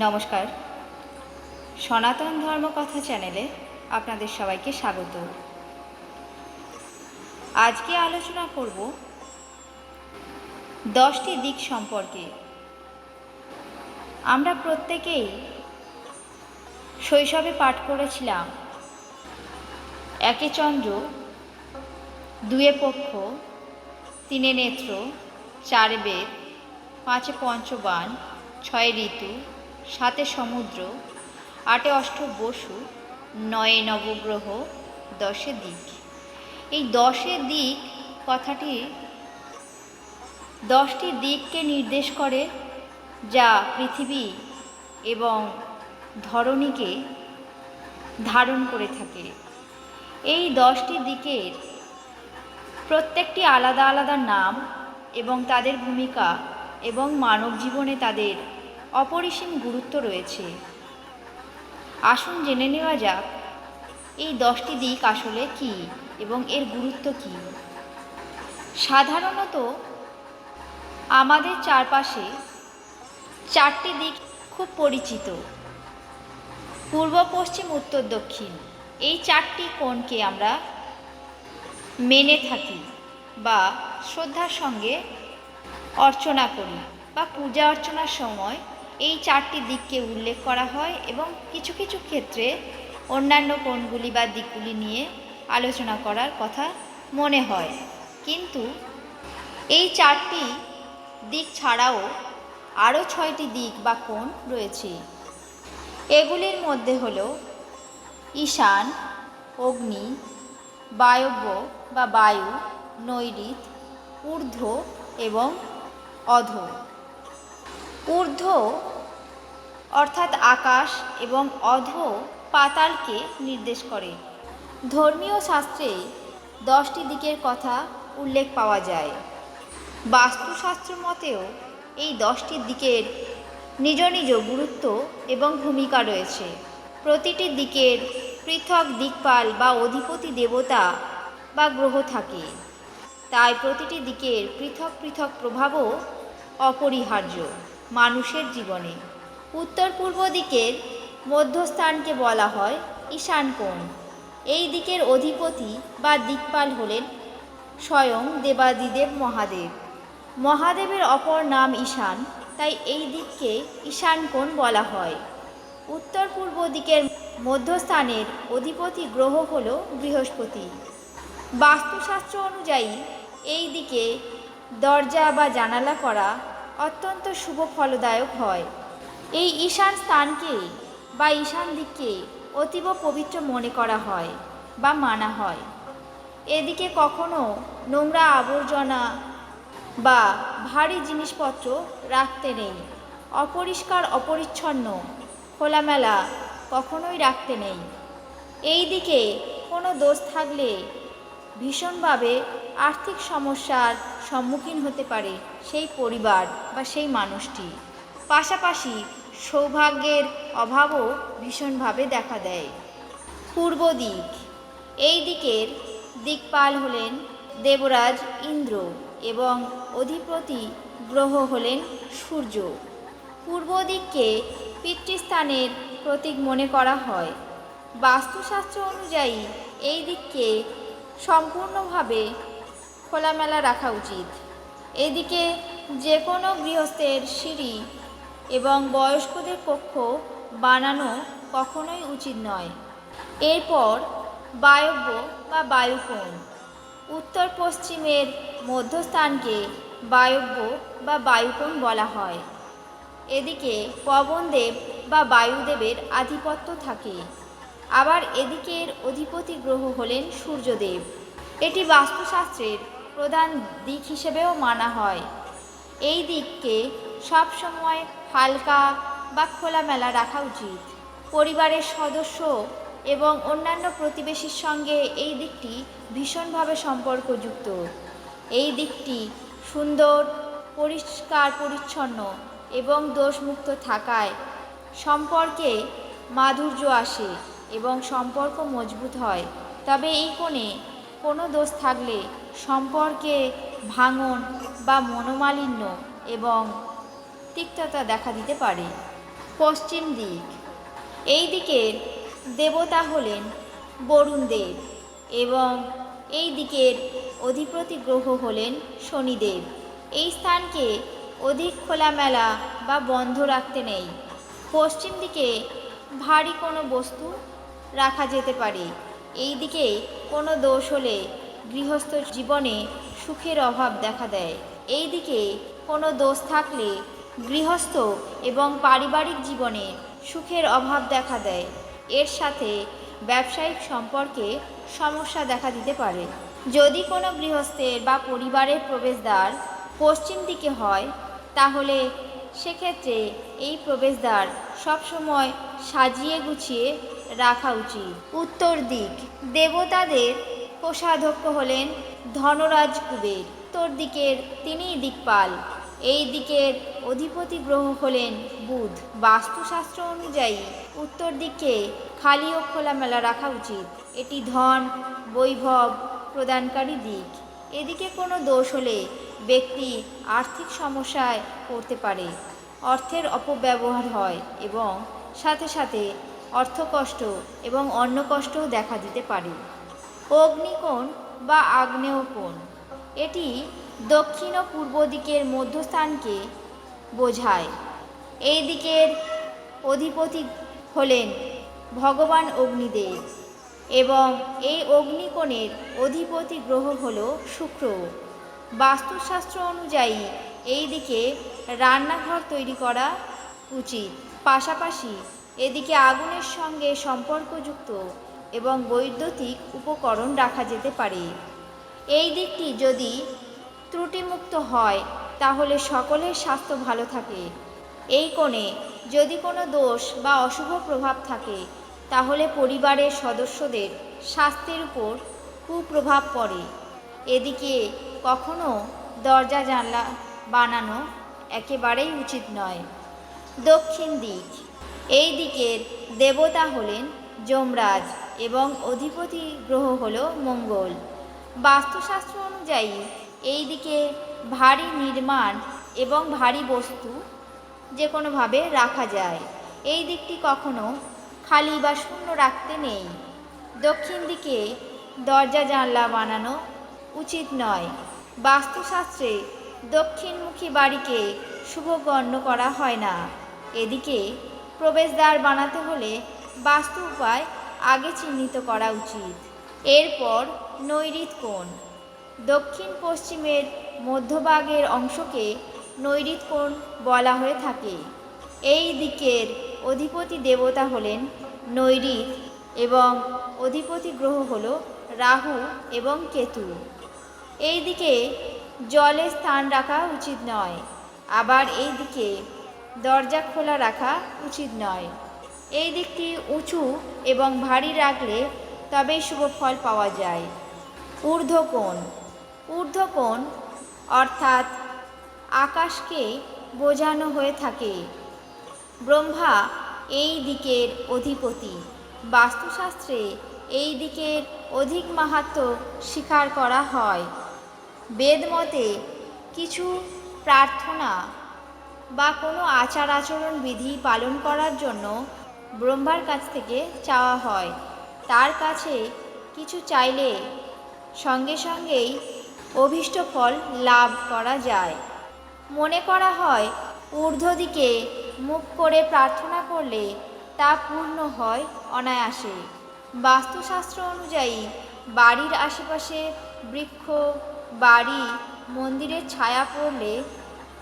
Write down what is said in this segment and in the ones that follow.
নমস্কার। সনাতন ধর্মকথা চ্যানেলে আপনাদের সবাইকে স্বাগত। আজকে আলোচনা করব দশটি দিক সম্পর্কে। আমরা প্রত্যেকেই শৈশবে পাঠ করেছিলাম। একে চন্দ্র, দুয়ে পক্ষ, তিনে নেত্র, চারে বেদ, পাঁচে পঞ্চবান, ছয় ঋতু সাতে সমুদ্র, আটে অষ্ট বসু, নয়ে নবগ্রহ, দশে দিক। এই দশে দিক কথাটি দশটি দিককে নির্দেশ করে যা পৃথিবী এবং ধরণীকে ধারণ করে থাকে। এই দশটি দিকের প্রত্যেকটি আলাদা আলাদা নাম এবং তাদের ভূমিকা এবং মানব জীবনে তাদের অপরিসীম গুরুত্ব রয়েছে। আসুন জেনে নেওয়া যাক, এই দশটি দিক আসলে কি এবং এর গুরুত্ব কি? সাধারণত, আমাদের চারপাশে চারটি দিক খুব পরিচিত। পূর্ব, পশ্চিম, উত্তর, দক্ষিণ। এই চারটি কোণকে আমরা মেনে থাকি বা শ্রদ্ধার সঙ্গে অর্চনা করি বা পূজা অর্চনার সময় এই চারটি দিককে উল্লেখ করা হয় এবং কিছু কিছু ক্ষেত্রে অন্যান্য কোণগুলি বা দিকগুলি নিয়ে আলোচনা করার কথা মনে হয়। কিন্তু এই চারটি দিক ছাড়াও আরও ছয়টি দিক বা কোণ রয়েছে। এগুলির মধ্যে হল ঈশান, অগ্নি, বায়ব্য বা বায়ু, নৈরিত, ঊর্ধ্ব এবং অধ। ঊর্ধ্ব, অর্থাৎ আকাশ এবং অধ পাতালকে নির্দেশ করে। ধর্মীয় শাস্ত্রে দশটি দিকের কথা উল্লেখ পাওয়া যায়। বাস্তুশাস্ত্র মতেও এই দশটি দিকের নিজ নিজ গুরুত্ব এবং ভূমিকা রয়েছে। প্রতিটি দিকের পৃথক দিকপাল বা অধিপতি দেবতা বা গ্রহ থাকে। তাই প্রতিটি দিকের পৃথক পৃথক প্রভাবও অপরিহার্য। মানুষের জীবনে। উত্তর পূর্ব দিকের মধ্যস্থানকে বলা হয় ঈশান কোণ। এই দিকের অধিপতি বা দিকপাল হলেন স্বয়ং দেবাদিদেব মহাদেব। মহাদেবের অপর নাম ঈশান, তাই এই দিককে ঈশান কোণ বলা হয়। উত্তর পূর্ব দিকের মধ্যস্থানের অধিপতি গ্রহ হল বৃহস্পতি। বাস্তুশাস্ত্র অনুযায়ী এই দিকে দরজা বা জানালা করা অত্যন্ত শুভ ফলদায়ক হয়। এই ঈশান স্থানকে বা ঈশান দিককে অতীব পবিত্র মনে করা হয় বা মানা হয়। এদিকে কখনো নোংরা আবর্জনা বা ভারী জিনিসপত্র রাখতে নেই। অপরিষ্কার, অপরিচ্ছন্ন, খোলামেলা কখনোই রাখতে নেই। এই দিকে কোনো দোষ থাকলে ভীষণভাবে আর্থিক সমস্যার সম্মুখীন হতে পারে সেই পরিবার বা সেই মানুষটি। পাশাপাশি সৌভাগ্যের অভাবও ভীষণভাবে দেখা দেয়। পূর্ব দিক, এই দিকের দিকপাল হলেন দেবরাজ ইন্দ্র এবং অধিপতি গ্রহ হলেন সূর্য। পূর্ব দিককে পিতৃস্থানের প্রতীক মনে করা হয়। বাস্তুশাস্ত্র অনুযায়ী এই দিককে সম্পূর্ণভাবে খোলামেলা রাখা উচিত। এদিকে যে কোনো গৃহস্থের সিঁড়ি এবং বয়স্কদের কক্ষ বানানো কখনোই উচিত নয়। এরপর বায়ব্য বা বায়ুকোণ। উত্তর পশ্চিমের মধ্যস্থানকে বায়ব্য বা বায়ুকোণ বলা হয়। এদিকে পবনদেব বা বায়ুদেবের আধিপত্য থাকে। আবার এদিকের অধিপতি গ্রহ হলেন সূর্যদেব। এটি বাস্তুশাস্ত্রের প্রধান দিক হিসেবেও মানা হয়। এই দিককে সবসময় হালকা বা খোলামেলা রাখা উচিত। পরিবারের সদস্য এবং অন্যান্য প্রতিবেশীর সঙ্গে এই দিকটি ভীষণভাবে সম্পর্কযুক্ত। এই দিকটি সুন্দর, পরিষ্কার, পরিচ্ছন্ন এবং দোষমুক্ত থাকায় সম্পর্কে মাধুর্য আসে এবং সম্পর্ক মজবুত হয়। তবে এই কোণে কোনো দোষ থাকলে সম্পর্কে ভাঙন বা মনোমালিন্য এবং তিক্ততা দেখা দিতে পারে। পশ্চিম দিক। এই দিকের দেবতা হলেন বরুণ দেব এবং এই দিকের অধিপতি গ্রহ হলেন শনিদেব। এই স্থানকে অধিক খোলামেলা বা বন্ধ রাখতে নেই। পশ্চিম দিকে ভারী কোনো বস্তু রাখা যেতে পারে। এই দিকে কোনো দোষ হলে গৃহস্থ জীবনে সুখের অভাব দেখা দেয়। এই দিকে কোনো দোষ থাকলে গৃহস্থ এবং পারিবারিক জীবনে সুখের অভাব দেখা দেয়। এর সাথে ব্যবসায়িক সম্পর্কে সমস্যা দেখা দিতে পারে। যদি কোনো গৃহস্থের বা পরিবারের প্রবেশদ্বার পশ্চিম দিকে হয়, তাহলে সেক্ষেত্রে এই প্রবেশদ্বার সবসময় সাজিয়ে গুছিয়ে রাখা উচিত। উত্তর দিক, দেবতাদের কোষাধ্যক্ষ হলেন ধনরাজ কুবের। উত্তর দিকের তিনিই দিকপাল। এই দিকের অধিপতি গ্রহ হলেন বুধ। বাস্তুশাস্ত্র অনুযায়ী উত্তর দিকে খালি ও খোলামেলা রাখা উচিত। এটি ধন, বৈভব প্রদানকারী দিক। এদিকে কোনো দোষ হলে ব্যক্তি আর্থিক সমস্যায় পড়তে পারে। অর্থের অপব্যবহার হয় এবং সাথে সাথে অর্থকষ্ট এবং অন্য কষ্টও দেখা দিতে পারে। অগ্নিকোণ বা আগ্নেয় কোণ এটি দক্ষিণ ও পূর্ব দিকের মধ্যস্থানকে বোঝায়। এই দিকের অধিপতি হলেন ভগবান অগ্নিদেব এবং এই অগ্নিকোণের অধিপতি গ্রহ হল শুক্র। বাস্তুশাস্ত্র অনুযায়ী এই দিকে রান্নাঘর তৈরি করা উচিত। পাশাপাশি এদিকে আগুনের সঙ্গে সম্পর্কযুক্ত এবং বৈদ্যুতিক উপকরণ রাখা যেতে পারে। এই দিকটি যদি ত্রুটিমুক্ত হয়, তাহলে সকলের স্বাস্থ্য ভালো থাকে। এই কোণে যদি কোনো দোষ বা অশুভ প্রভাব থাকে, তাহলে পরিবারের সদস্যদের স্বাস্থ্যের উপর কুপ্রভাব পড়ে। এদিকে কখনো দরজা জানলা বানানো একেবারেই উচিত নয়। দক্ষিণ দিক। এই দিকের দেবতা হলেন যমরাজ। এবং অধিপতি গ্রহ হল মঙ্গল। বাস্তুশাস্ত্র অনুযায়ী এই দিকে ভারী নির্মাণ এবং ভারী বস্তু যে কোনোভাবে রাখা যায়। এই দিকটি কখনো খালি বা শূন্য রাখতে নেই। দক্ষিণ দিকে দরজা জানলা বানানো উচিত নয়। বাস্তুশাস্ত্রে দক্ষিণমুখী বাড়িকে শুভ গণ্য করা হয় না। এদিকে প্রবেশদ্বার বানাতে হলে বাস্তু উপায় আগে চিহ্নিত করা উচিত। এরপর নৈরিত কোণ। দক্ষিণ পশ্চিমের মধ্যভাগের অংশকে নৈরিত কোণ বলা হয়ে থাকে। এই দিকের অধিপতি দেবতা হলেন নৈরিত এবং অধিপতি গ্রহ হল রাহু এবং কেতু। এই দিকে জলে স্থান রাখা উচিত নয়, আবার এই দিকে দরজা খোলা রাখা উচিত নয়। এই দিকটি উঁচু এবং ভারী রাখলে তবেই শুভ ফল পাওয়া যায়। ঊর্ধ্বকোণ। ঊর্ধ্বকোণ অর্থাৎ আকাশকে বোঝানো হয়ে থাকে। ব্রহ্মা এই দিকের অধিপতি। বাস্তুশাস্ত্রে এই দিকের অধিক মাহাত্ম স্বীকার করা হয়। বেদমতে কিছু প্রার্থনা বা কোনো আচার আচরণ বিধি পালন করার জন্য ব্রহ্মার কাছ থেকে চাওয়া হয়। তার কাছে কিছু চাইলে সঙ্গে সঙ্গেই অভীষ্ট ফল লাভ করা যায়। মনে করা হয় ঊর্ধ্ব দিকে মুখ করে প্রার্থনা করলে তা পূর্ণ হয় অনায়াসে। বাস্তুশাস্ত্র অনুযায়ী বাড়ির আশেপাশে বৃক্ষ, বাড়ি, মন্দিরের ছায়া পড়লে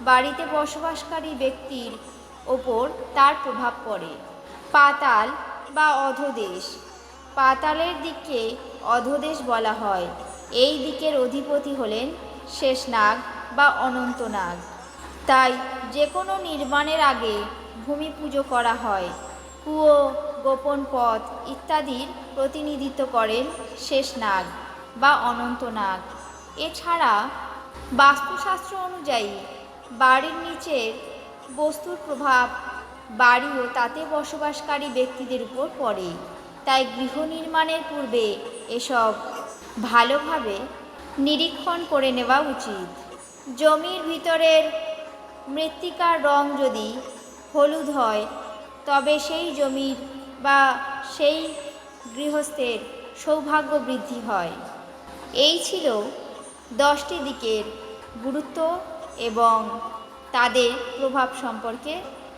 বাড়িতে বসবাসকারী ব্যক্তির ওপর তার প্রভাব পড়ে। পাতাল বা অধদেশ। পাতালের দিককে অধদেশ বলা হয়। এই দিকের অধিপতি হলেন শেষনাগ বা অনন্তনাগ। তাই যে কোনো নির্মাণের আগে ভূমি পুজো করা হয়। কুয়ো, গোপন পথ ইত্যাদির প্রতিনিধিত্ব করেন শেষনাগ বা অনন্তনাগ। এছাড়া বাস্তুশাস্ত্র অনুযায়ী বাড়ির নিচের বস্তুর প্রভাব বাড়ি ও তাতে বসবাসকারী ব্যক্তিদের উপর পড়ে। তাই গৃহ নির্মাণের পূর্বে এসব ভালোভাবে নিরীক্ষণ করে নেওয়া উচিত। জমির ভিতরের মৃত্তিকার রং যদি হলুদ হয়, তবে সেই জমির বা সেই গৃহস্থের সৌভাগ্য বৃদ্ধি হয়। এই ছিল দশটি দিকের গুরুত্ব এবং তাদের প্রভাব সম্পর্কে